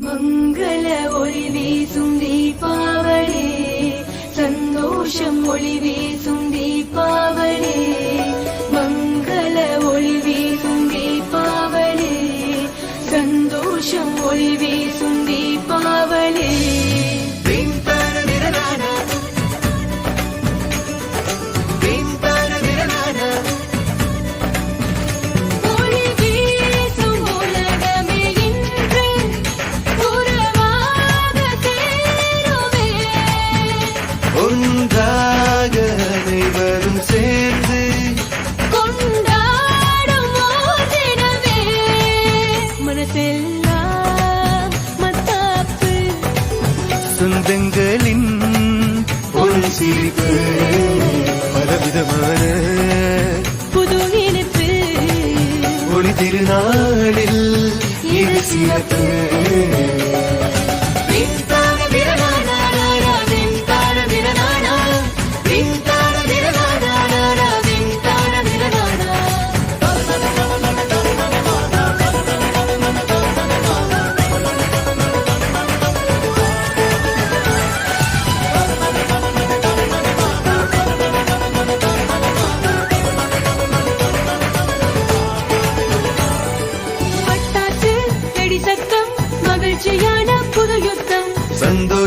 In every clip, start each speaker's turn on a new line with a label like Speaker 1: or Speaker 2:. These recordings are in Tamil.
Speaker 1: மங்கள ஒளி வீசும் தீபாவளி சந்தோஷம் ஒளி வீசும் தீபாவளி மனசெல்லாம் மத்தாப்பு.
Speaker 2: சொந்தங்களின் ஒரு சிரிப்பு பலவிதமான
Speaker 1: புது இனிப்பு.
Speaker 2: ஒளி திருநாளில் இது சிறப்பு.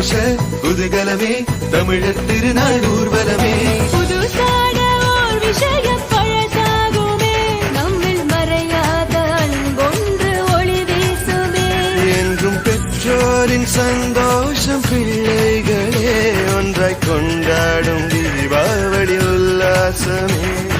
Speaker 2: சந்தோஷ குதூகலமே தமிழர் திருநாள் ஊர்வலமே.
Speaker 1: புதுசான ஓர் விஷயம் பழசாகுமே. நம்மில் மறையாத அன்பொன்று ஒளி வீசுமே.
Speaker 2: என்றும் பெற்றோரின் சந்தோஷம் பிள்ளைகளே ஒன்றாய் கொண்டாடும் தீபாவளி உல்லாசமே.